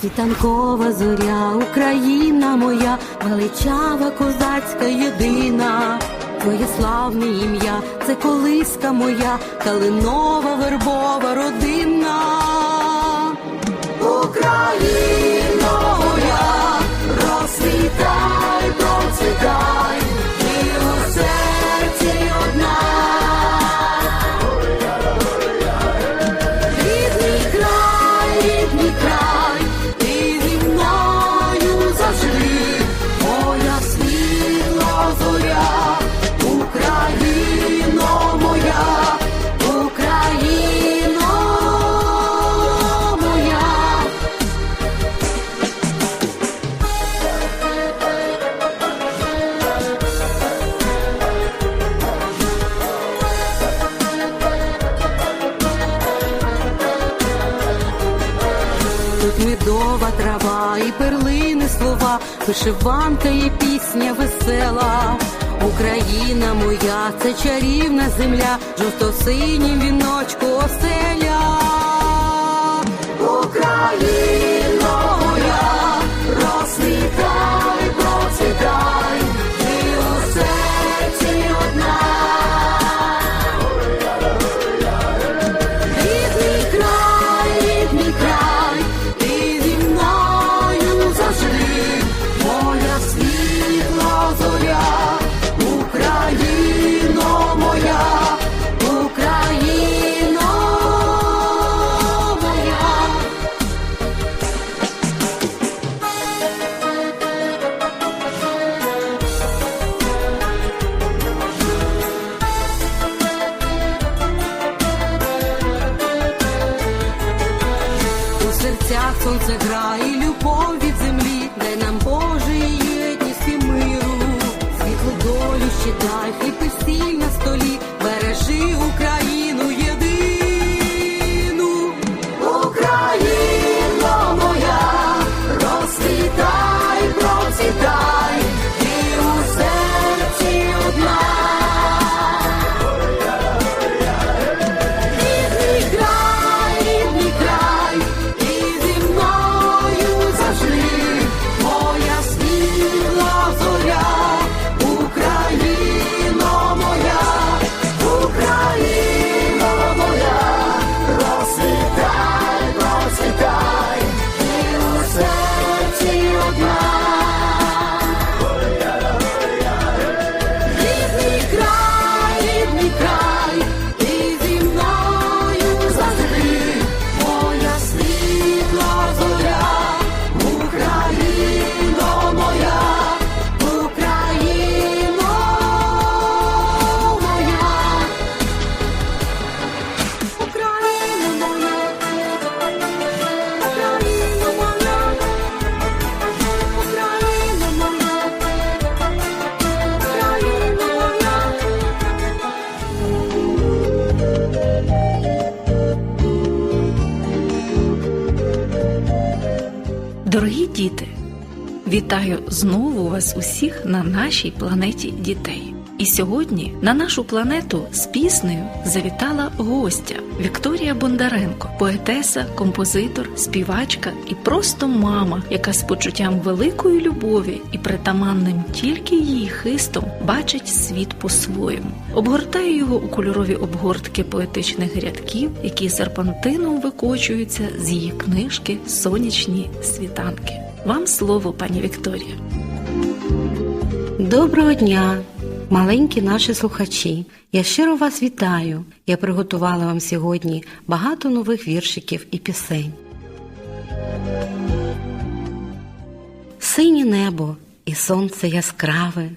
Світанкова зоря, Україна моя, величава козацька єдина. Твоє славне ім'я, це колиска моя, калинова вербова родина. Україна моя, розсвітай, процвітай, Тут медова трава і перлини слова, вишиванка і пісня весела. Україна моя, це чарівна земля, жовто-синім віночку оселя. Україна серцях край любов Дорогі діти, вітаю знову вас усіх на нашій планеті дітей. І сьогодні на нашу планету з піснею завітала гостя Вікторія Бондаренко, поетеса, композитор, співачка і просто мама, яка з почуттям великої любові і притаманним тільки її хистом бачить світ по-своєму, обгортає його у кольорові обгортки поетичних рядків, які серпантином викочуються з її книжки Сонячні світанки. Вам слово, пані Вікторія. Доброго дня, маленькі наші слухачі. Я щиро вас вітаю. Я приготувала вам сьогодні багато нових віршиків і пісень. Синє небо і сонце яскраве,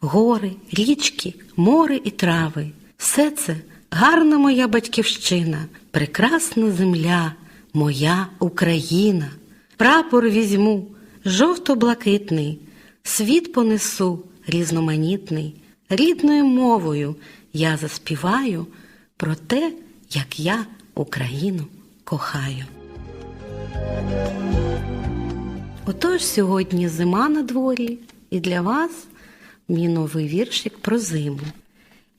гори, річки, море і трави. Все це гарна моя батьківщина, прекрасна земля, моя Україна. Прапор візьму, жовто-блакитний, світ понесу різноманітний, рідною мовою я заспіваю про те, як я Україну кохаю. Отож сьогодні зима на дворі, і для вас мій новий віршик про зиму.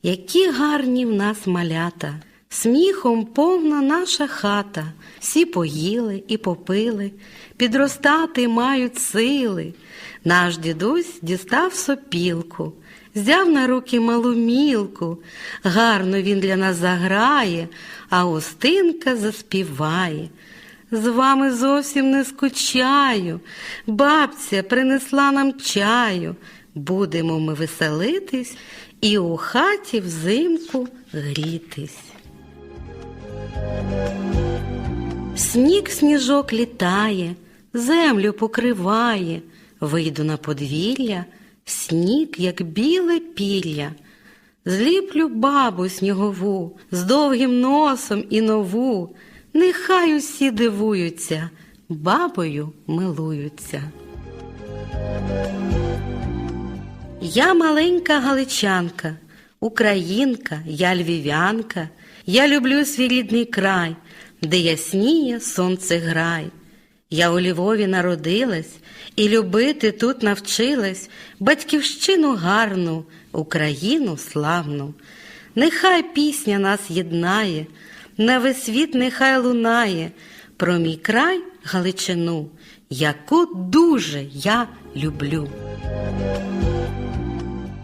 Які гарні в нас малята, сміхом повна наша хата, всі поїли і попили, підростати мають сили. Наш дідусь дістав сопілку, взяв на руки малу мілку, гарно він для нас заграє, а устинка заспіває. З вами зовсім не скучаю, бабця принесла нам чаю. Будемо ми веселитись і у хаті взимку грітись. Сніг сніжок літає, землю покриває, вийду на подвір'я, сніг, як біле пір'я. Зліплю бабу снігову з довгим носом і нову. Нехай усі дивуються, бабою милуються. Я маленька галичанка, українка, я львів'янка, я люблю свій рідний край, де ясніє сонце грай. Я у Львові народилась і любити тут навчилась батьківщину гарну, Україну славну. Нехай пісня нас єднає, на весь світ нехай лунає про мій край Галичину, яку дуже я люблю.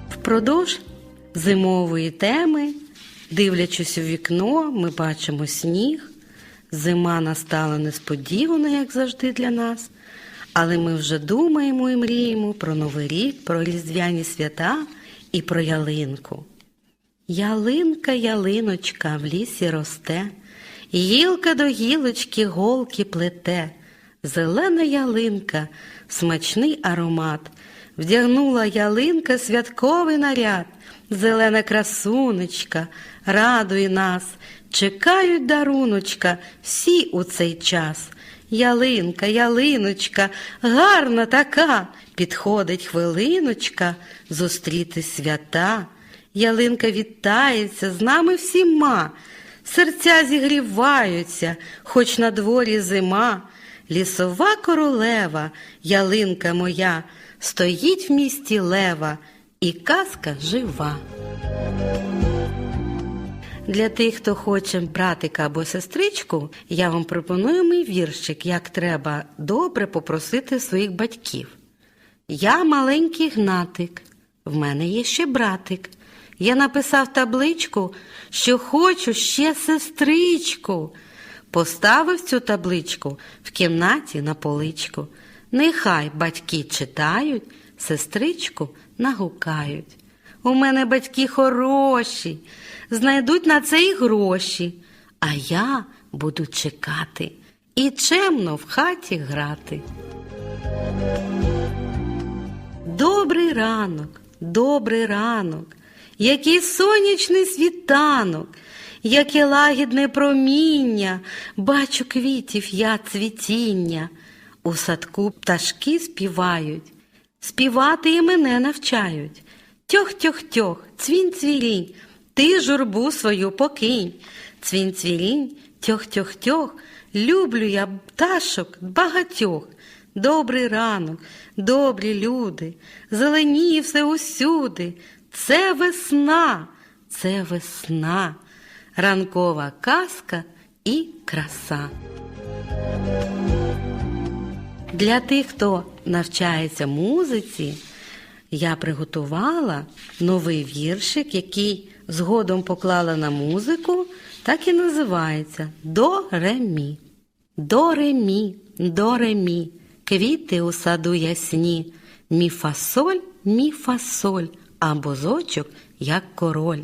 Впродовж зимової теми, дивлячись у вікно, ми бачимо сніг. Зима настала несподівано, як завжди для нас, але ми вже думаємо і мріємо про Новий рік, про різдвяні свята і про ялинку. Ялинка, ялиночка в лісі росте, гілка до гілочки голки плете, зелена ялинка, смачний аромат. Вдягнула ялинка святковий наряд, зелена красунечка, радує нас, чекають даруночка всі у цей час. Ялинка, ялиночка, гарна така, підходить хвилиночка зустріти свята. Ялинка вітається з нами всіма, серця зігріваються, хоч на дворі зима. Лісова королева, ялинка моя, стоїть в місті лева, і казка жива. Для тих, хто хоче братика або сестричку, я вам пропоную мій віршик, як треба добре попросити своїх батьків. Я маленький гнатик, в мене є ще братик. Я написав табличку, що хочу ще сестричку. Поставив цю табличку в кімнаті на поличку. Нехай батьки читають, сестричку нагукають. У мене батьки хороші, знайдуть на це і гроші, а я буду чекати і чемно в хаті грати. Добрий ранок, добрий ранок, який сонячний світанок, яке лагідне проміння, бачу квітів я цвітіння. У садку пташки співають, співати і мене навчають. Тьох-тьох-тьох, цвінь-цвірінь, ти журбу свою покинь. Цвінь-цвірінь, тьох-тьох-тьох, люблю я пташок багатьох. Добрий ранок, добрі люди, зеленіє все усюди. Це весна, це весна, ранкова казка і краса. Для тих, хто навчається музиці, я приготувала новий віршик, який згодом поклала на музику, так і називається До ре мі. До ре мі, до ре мі, квіти у саду ясні, мі фасоль, мі фасоль, а бозочок, як король.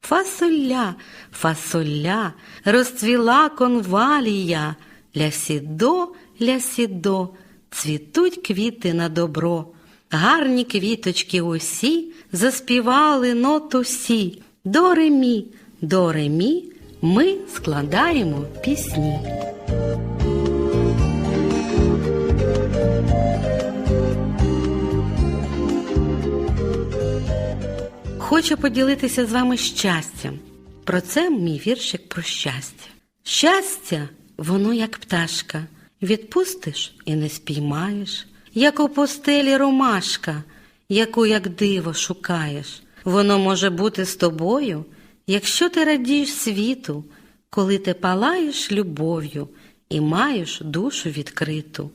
Фасоля, фасоля, розцвіла конвалія, ля-сідо, ля-сідо, цвітуть квіти на добро. Гарні квіточки усі заспівали ноту сі. До ремі, до ремі ми складаємо пісні. хочу поділитися з вами щастям. Про це мій віршик про щастя. Щастя, воно як пташка, відпустиш і не спіймаєш, як у постелі ромашка, яку як диво шукаєш. Воно може бути з тобою, якщо ти радієш світу, коли ти палаєш любов'ю і маєш душу відкриту.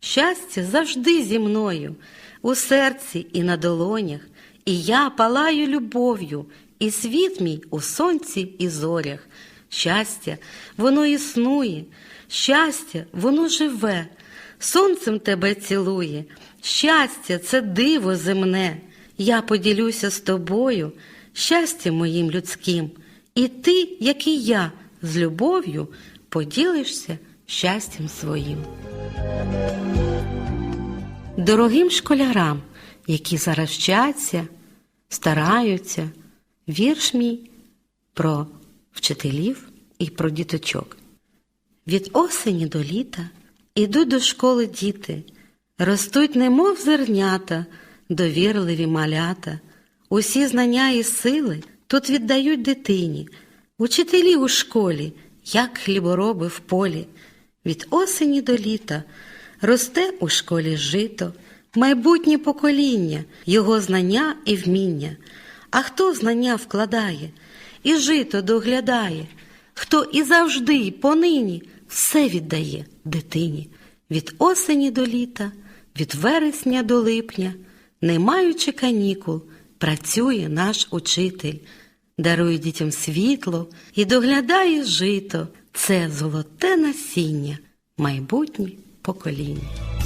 Щастя завжди зі мною, у серці і на долонях, і я палаю любов'ю, і світ мій у сонці і зорях. Щастя, воно існує, щастя, воно живе, сонцем тебе цілує. Щастя, це диво земне. Я поділюся з тобою, щастям моїм людським, і ти, як і я, з любов'ю поділишся щастям своїм. Дорогим школярам, які зараз вчаться, стараються, вірш мій про вчителів і про діточок. Від осені до літа ідуть до школи діти, ростуть, немов зернята, довірливі малята. Усі знання і сили тут віддають дитині, учителі у школі, як хлібороби в полі. Від осені до літа росте у школі жито, майбутнє покоління, його знання і вміння. А хто знання вкладає і жито доглядає, хто і завжди, і понині все віддає дитині. Від осені до літа, від вересня до липня, не маючи канікул, працює наш учитель, дарує дітям світло і доглядає жито. Це золоте насіння, майбутнє покоління.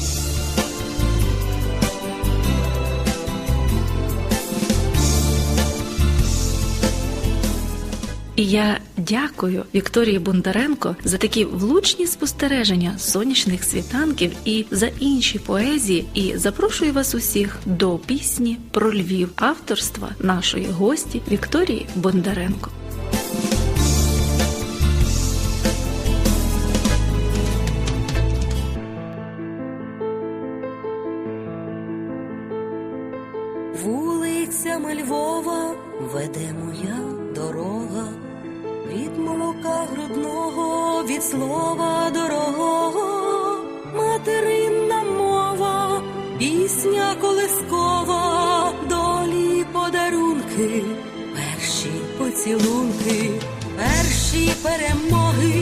І я дякую Вікторії Бондаренко за такі влучні спостереження сонячних світанків і за інші поезії. І запрошую вас усіх до пісні про Львів авторства нашої гості Вікторії Бондаренко. Слова дорогого, материнна мова, пісня колискова, долі подарунки, перші поцілунки, перші перемоги,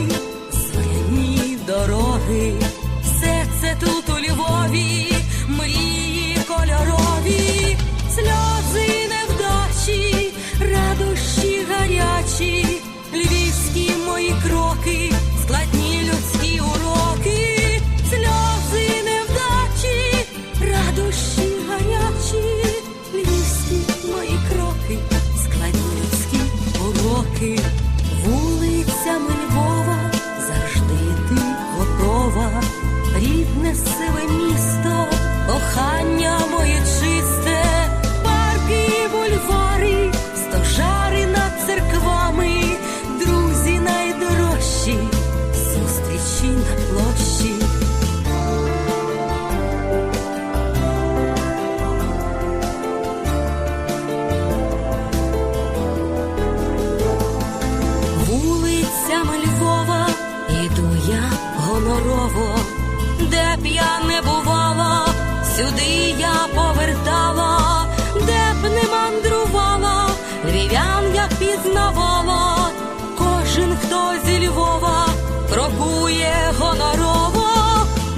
я пізнавала, кожен, хто зі Львова крокує гонорово,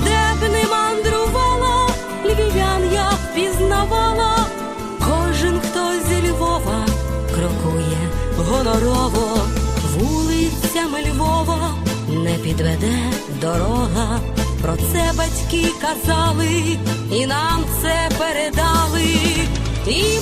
де б не мандрувала, львів'ян я пізнавала, кожен, хто зі Львова крокує гонорово, вулицями Львова не підведе дорога. Про це батьки казали, і нам це передали, і